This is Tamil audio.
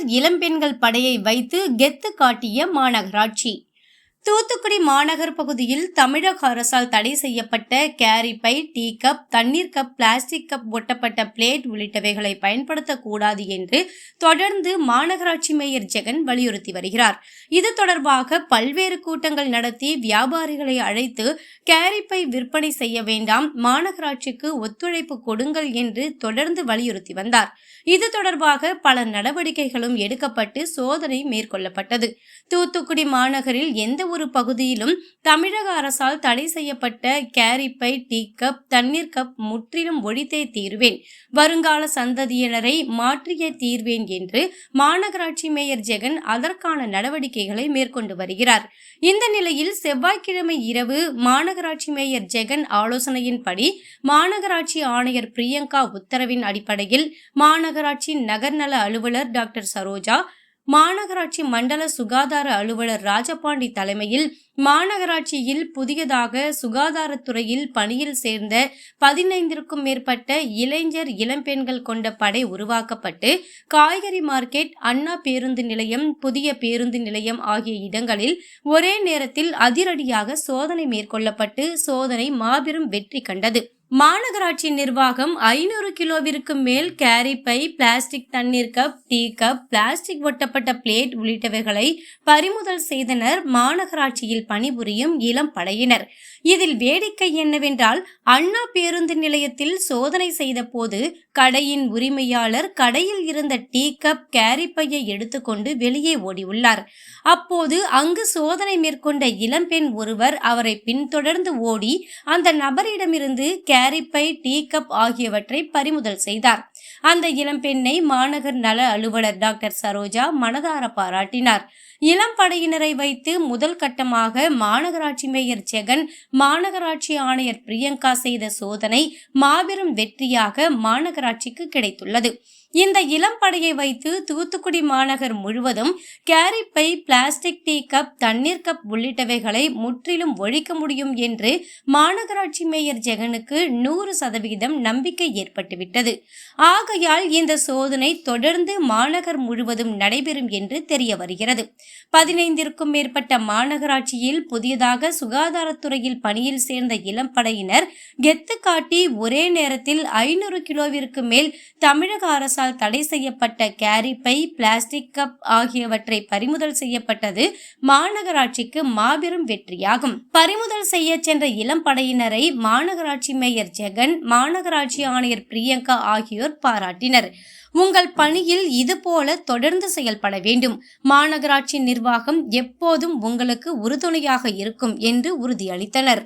இளம்பெண்கள் படையை வைத்து கெத்து காட்டிய மாநகராட்சி. தூத்துக்குடி மாநகர் பகுதியில் தமிழக அரசால் தடை செய்யப்பட்ட கேரி பை டீ கப் தண்ணீர் கப் பிளாஸ்டிக் கப் ஒட்டப்பட்ட பிளேட் உள்ளிட்டவைகளை பயன்படுத்தக்கூடாது என்று தொடர்ந்து மாநகராட்சி மேயர் ஜெகன் வலியுறுத்தி வருகிறார். இது தொடர்பாக பல்வேறு கூட்டங்கள் நடத்தி வியாபாரிகளை அழைத்து கேரி பை விற்பனை செய்ய வேண்டாம் மாநகராட்சிக்கு ஒத்துழைப்பு கொடுங்கள் என்று தொடர்ந்து வலியுறுத்தி வந்தார். இது தொடர்பாக பல நடவடிக்கைகளும் எடுக்கப்பட்டு சோதனை மேற்கொள்ளப்பட்டது. தூத்துக்குடி மாநகரில் எந்த ஒரு பகுதியிலும் தமிழக அரசால் தடை செய்யப்பட்ட கேரிப்பை டீ கப் தண்ணீர் கப் முற்றிலும் ஒழித்தே தீர்வேன். வருங்கால சந்ததியினரை மாற்றியே தீர்வேன் என்று மாநகராட்சி மேயர் ஜெகன் அதற்கான நடவடிக்கைகளை மேற்கொண்டு வருகிறார். இந்த நிலையில் செவ்வாய்க்கிழமை இரவு மாநகராட்சி மேயர் ஜெகன் ஆலோசனையின்படி மாநகராட்சி ஆணையர் பிரியங்கா உத்தரவின் அடிப்படையில் மாநகராட்சி நகர்நல அலுவலர் டாக்டர் சரோஜா மாநகராட்சி மண்டல சுகாதார அலுவலர் ராஜபாண்டி தலைமையில் மாநகராட்சியில் புதியதாக சுகாதாரத்துறையில் பணியில் சேர்ந்த பதினைந்திற்கும் மேற்பட்ட இளைஞர் இளம்பெண்கள் கொண்ட படை உருவாக்கப்பட்டு காய்கறி மார்க்கெட் அண்ணா பேருந்து நிலையம் புதிய பேருந்து நிலையம் ஆகிய இடங்களில் ஒரே நேரத்தில் அதிரடியாக சோதனை மேற்கொள்ளப்பட்டு சோதனை மாபெரும் வெற்றி கண்டது. மாநகராட்சி நிர்வாகம் ஐநூறு கிலோவிற்கு மேல் கேரி பை பிளாஸ்டிக் தண்ணீர் கப் டீ கப் பிளாஸ்டிக் ஒட்டப்பட்ட பிளேட் உள்ளிட்டவைகளை பறிமுதல் செய்தனர். மாநகராட்சியில் பணிபுரியும் இளம் படையினர். இதில் வேடிக்கை என்னவென்றால் அண்ணா பேருந்து நிலையத்தில் சோதனை செய்த போது கடையின் உரிமையாளர் கடையில் இருந்த டீ கப் கேரி பையை எடுத்துக்கொண்டு வெளியே ஓடியுள்ளார். அப்போது அங்கு சோதனை மேற்கொண்ட இளம்பெண் ஒருவர் அவரை பின்தொடர்ந்து ஓடி அந்த நபரிடமிருந்து கே கேரிப்பை டீ கப் ஆகியவற்றை பறிமுதல் செய்தார். அந்த இளம்பெண்ணை மாநகர் நல அலுவலர் டாக்டர் சரோஜா மனதார பாராட்டினார். இளம் படையினரை வைத்து முதல் கட்டமாக மாநகராட்சி மேயர் ஜெகன் மாநகராட்சி ஆணையர் பிரியங்கா செய்த சோதனை மாபெரும் வெற்றியாக மாநகராட்சிக்கு கிடைத்துள்ளது. இந்த இளம் படையை வைத்து தூத்துக்குடி மாநகர் முழுவதும் கேரி பை பிளாஸ்டிக் டீ கப் தண்ணீர் கப் உள்ளிட்டவைகளை முற்றிலும் ஒழிக்க முடியும் என்று மாநகராட்சி மேயர் ஜெகனுக்கு நூறு சதவிகிதம் நம்பிக்கை ஏற்பட்டுவிட்டது. ஆகையால் இந்த சோதனை தொடர்ந்து மாநகர் முழுவதும் நடைபெறும் என்று தெரிய வருகிறது. பதினைந்திற்கும் மேற்பட்ட மாநகராட்சியில் புதியதாக சுகாதாரத்துறையில் பணியில் சேர்ந்த இளம் படையினர் கெத்து காட்டி ஒரே நேரத்தில் ஐநூறு கிலோவிற்கு மேல் தமிழக அரசால் தடை செய்யப்பட்ட கேரி பை பிளாஸ்டிக் கப் ஆகியவற்றை பறிமுதல் செய்யப்பட்டது மாநகராட்சிக்கு மாபெரும் வெற்றியாகும். பறிமுதல் செய்ய சென்ற இளம் படையினரை மாநகராட்சி மேயர் ஜெகன் மாநகராட்சி ஆணையர் பிரியங்கா ஆகியோர் பாராட்டினர். உங்கள் பணியில் இதுபோல தொடர்ந்து செயல்பட வேண்டும். மாநகராட்சி நிர்வாகம் எப்போதும் உங்களுக்கு உறுதுணையாக இருக்கும் என்று உறுதியளித்தனர்.